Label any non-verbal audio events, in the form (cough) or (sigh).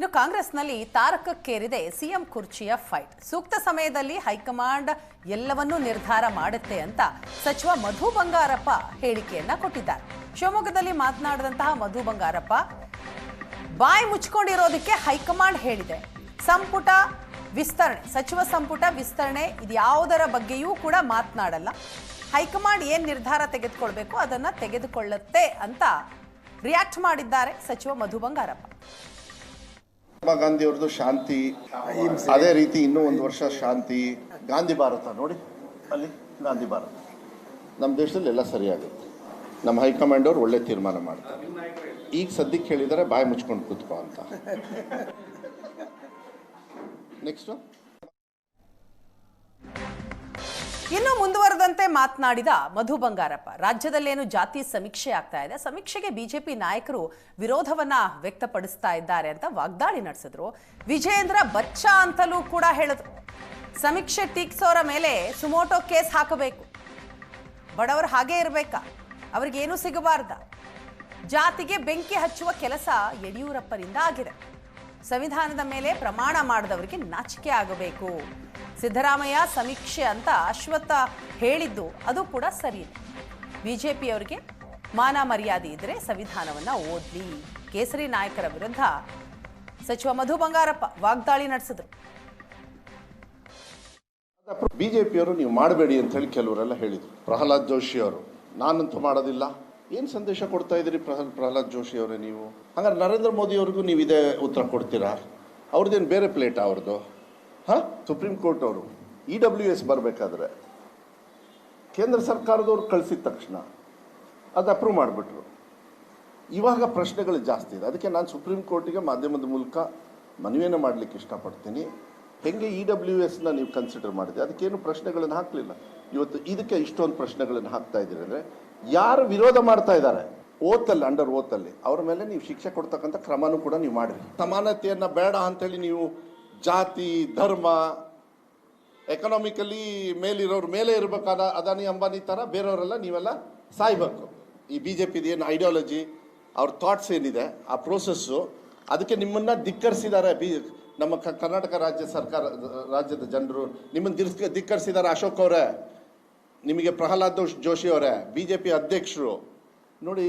ಇನ್ನು ಕಾಂಗ್ರೆಸ್ನಲ್ಲಿ ತಾರಕಕ್ಕೇರಿದೆ ಸಿಎಂ ಕುರ್ಚಿಯ ಫೈಟ್. ಸೂಕ್ತ ಸಮಯದಲ್ಲಿ ಹೈಕಮಾಂಡ್ ಎಲ್ಲವನ್ನೂ ನಿರ್ಧಾರ ಮಾಡುತ್ತೆ ಅಂತ ಸಚಿವ ಮಧು ಬಂಗಾರಪ್ಪ ಹೇಳಿಕೆಯನ್ನ ಕೊಟ್ಟಿದ್ದಾರೆ. ಶಿವಮೊಗ್ಗದಲ್ಲಿ ಮಾತನಾಡಿದಂತಹ ಮಧು ಬಂಗಾರಪ್ಪ, ಬಾಯಿ ಮುಚ್ಕೊಂಡಿರೋದಕ್ಕೆ ಹೈಕಮಾಂಡ್ ಹೇಳಿದೆ. ಸಂಪುಟ ವಿಸ್ತರಣೆ, ಸಚಿವ ಸಂಪುಟ ವಿಸ್ತರಣೆ ಇದ್ಯಾವುದರ ಬಗ್ಗೆಯೂ ಕೂಡ ಮಾತನಾಡಲ್ಲ. ಹೈಕಮಾಂಡ್ ಏನ್ ನಿರ್ಧಾರ ತೆಗೆದುಕೊಳ್ಬೇಕು ಅದನ್ನ ತೆಗೆದುಕೊಳ್ಳುತ್ತೆ ಅಂತ ರಿಯಾಕ್ಟ್ ಮಾಡಿದ್ದಾರೆ ಸಚಿವ ಮಧು ಬಂಗಾರಪ್ಪ. ಮಹಾತ್ಮ ಗಾಂಧಿ ಅವ್ರದ್ದು ಶಾಂತಿ ಅದೇ ರೀತಿ ಇನ್ನೂ ಒಂದು ವರ್ಷ ಶಾಂತಿ ಗಾಂಧಿ ಭಾರತ ನೋಡಿ ಅಲ್ಲಿ ಗಾಂಧಿ ಭಾರತ. ನಮ್ಮ ದೇಶದಲ್ಲಿ ಎಲ್ಲ ಸರಿಯಾಗುತ್ತೆ. ನಮ್ಮ ಹೈಕಮಾಂಡ್ ಅವ್ರು ಒಳ್ಳೆ ತೀರ್ಮಾನ ಮಾಡ್ತಾರೆ. ಈಗ ಸದ್ಯಕ್ಕೆ ಹೇಳಿದರೆ ಬಾಯಿ ಮುಚ್ಕೊಂಡು ಕೂತ್ಕೋ ಅಂತ. (laughs) ನೆಕ್ಸ್ಟು ಇನ್ನು ಮುಂದುವರೆದಂತೆ ಮಾತನಾಡಿದ ಮಧು ಬಂಗಾರಪ್ಪ, ರಾಜ್ಯದಲ್ಲೇನು ಜಾತಿ ಸಮೀಕ್ಷೆ ಆಗ್ತಾ ಇದೆ? ಸಮೀಕ್ಷೆಗೆ ಬಿಜೆಪಿ ನಾಯಕರು ವಿರೋಧವನ್ನ ವ್ಯಕ್ತಪಡಿಸ್ತಾ ಇದ್ದಾರೆ ಅಂತ ವಾಗ್ದಾಳಿ ನಡೆಸಿದ್ರು. ವಿಜೇಂದ್ರ ಬಚ್ಚ ಅಂತಲೂ ಕೂಡ ಹೇಳಿದ್ರು ಸಮೀಕ್ಷೆ ಟೀಕ್ಸೋರ ಮೇಲೆ ಸುಮೋಟೋ ಕೇಸ್ ಹಾಕಬೇಕು. ಬಡವರು ಹಾಗೇ ಇರಬೇಕಾ? ಅವ್ರಿಗೇನು ಸಿಗಬಾರ್ದ? ಜಾತಿಗೆ ಬೆಂಕಿ ಹಚ್ಚುವ ಕೆಲಸ ಯಡಿಯೂರಪ್ಪನಿಂದ ಆಗಿದೆ. ಸಂವಿಧಾನದ ಮೇಲೆ ಪ್ರಮಾಣ ಮಾಡಿದವರಿಗೆ ನಾಚಿಕೆ ಆಗಬೇಕು. ಸಿದ್ದರಾಮಯ್ಯ ಸಮೀಕ್ಷೆ ಅಂತ ಅಶ್ವತ್ಥ ಹೇಳಿದ್ದು, ಅದು ಕೂಡ ಸರಿ ಬಿಜೆಪಿಯವರಿಗೆ ಮಾನ ಮರ್ಯಾದೆ ಇದ್ರೆ ಸಂವಿಧಾನವನ್ನ ಓದ್ಲಿ. ಕೇಸರಿ ನಾಯಕರ ವಿರುದ್ಧ ಸಚಿವ ಮಧು ಬಂಗಾರಪ್ಪ ವಾಗ್ದಾಳಿ ನಡೆಸಿದ್ರು. ಬಿಜೆಪಿಯವರು ನೀವು ಮಾಡಬೇಡಿ ಅಂತ ಹೇಳಿ ಕೆಲವರೆಲ್ಲ ಹೇಳಿದರು. ಪ್ರಹ್ಲಾದ್ ಜೋಶಿ ಅವರು, ನಾನಂತೂ ಮಾಡೋದಿಲ್ಲ. ಏನು ಸಂದೇಶ ಕೊಡ್ತಾ ಇದ್ದೀರಿ ಪ್ರಹ್ಲಾದ್ ಪ್ರಹ್ಲಾದ್ ಜೋಶಿ ಅವರೇ ನೀವು? ಹಂಗಾರೆ ನರೇಂದ್ರ ಮೋದಿ ಅವ್ರಿಗೂ ನೀವು ಇದೇ ಉತ್ತರ ಕೊಡ್ತೀರಾ? ಅವ್ರದ್ದೇನು ಬೇರೆ ಪ್ಲೇಟ್ ಅವ್ರದ್ದು? ಹಾಂ? ಸುಪ್ರೀಂ ಕೋರ್ಟ್ ಅವರು ಇ ಡಬ್ಲ್ಯೂ ಎಸ್ ಬರಬೇಕಾದ್ರೆ ಕೇಂದ್ರ ಸರ್ಕಾರದವ್ರು ಕಳಿಸಿದ ತಕ್ಷಣ ಅದು ಅಪ್ರೂವ್ ಮಾಡಿಬಿಟ್ರು. ಇವಾಗ ಪ್ರಶ್ನೆಗಳು ಜಾಸ್ತಿ ಇದೆ. ಅದಕ್ಕೆ ನಾನು ಸುಪ್ರೀಂ ಕೋರ್ಟಿಗೆ ಮಾಧ್ಯಮದ ಮೂಲಕ ಮನವಿಯನ್ನು ಮಾಡಲಿಕ್ಕೆ ಇಷ್ಟಪಡ್ತೀನಿ. ಹೆಂಗೆ ಇ ಡಬ್ಲ್ಯೂ ಎಸ್ನ ನೀವು ಕನ್ಸಿಡರ್ ಮಾಡಿದೆ ಅದಕ್ಕೇನು ಪ್ರಶ್ನೆಗಳನ್ನು ಹಾಕಲಿಲ್ಲ. ಇವತ್ತು ಇದಕ್ಕೆ ಇಷ್ಟೊಂದು ಪ್ರಶ್ನೆಗಳನ್ನು ಹಾಕ್ತಾ ಇದ್ದೀರಿ ಅಂದರೆ, ಯಾರು ವಿರೋಧ ಮಾಡ್ತಾ ಇದ್ದಾರೆ? ಓತಲ್ಲಿ ಅಂಡರ್ ಓತಲ್ಲಿ ಅವ್ರ ಮೇಲೆ ನೀವು ಶಿಕ್ಷೆ ಕೊಡ್ತಕ್ಕಂಥ ಕ್ರಮನೂ ಕೂಡ ನೀವು ಮಾಡಿರಿ. ಸಮಾನತೆಯನ್ನು ಬೇಡ ಅಂತೇಳಿ ನೀವು ಜಾತಿ, ಧರ್ಮ ಎಕನಾಮಿಕಲಿ ಮೇಲಿರೋರು ಮೇಲೆ ಇರಬೇಕಾದ ಅದಾನಿ, ಅಂಬಾನಿ ಥರ ಬೇರೆಯವರೆಲ್ಲ ನೀವೆಲ್ಲ ಸಾಯ್ಬೇಕು. ಈ ಬಿ ಜೆ ಪಿದು ಏನು ಐಡಿಯಾಲಜಿ ಅವ್ರ ಥಾಟ್ಸ್ ಏನಿದೆ, ಆ ಪ್ರೋಸೆಸ್ಸು ಅದಕ್ಕೆ ನಿಮ್ಮನ್ನು ಧಿಕ್ಕರಿಸಿದ್ದಾರೆ ಬಿ, ನಮ್ಮ ಕರ್ನಾಟಕ ರಾಜ್ಯ ಸರ್ಕಾರ, ರಾಜ್ಯದ ಜನರು, ನಿಮ್ಮನ್ನು ದಿರ್ಸ್ ಧಿಕ್ಕರಿಸಿದ್ದಾರೆ ಅಶೋಕ್ ಅವರೇ, ನಿಮಗೆ ಪ್ರಹ್ಲಾದ್ ಜೋಶಿ ಅವರೇ ಬಿ ಜೆ ಪಿ ಅಧ್ಯಕ್ಷರು. ನೋಡಿ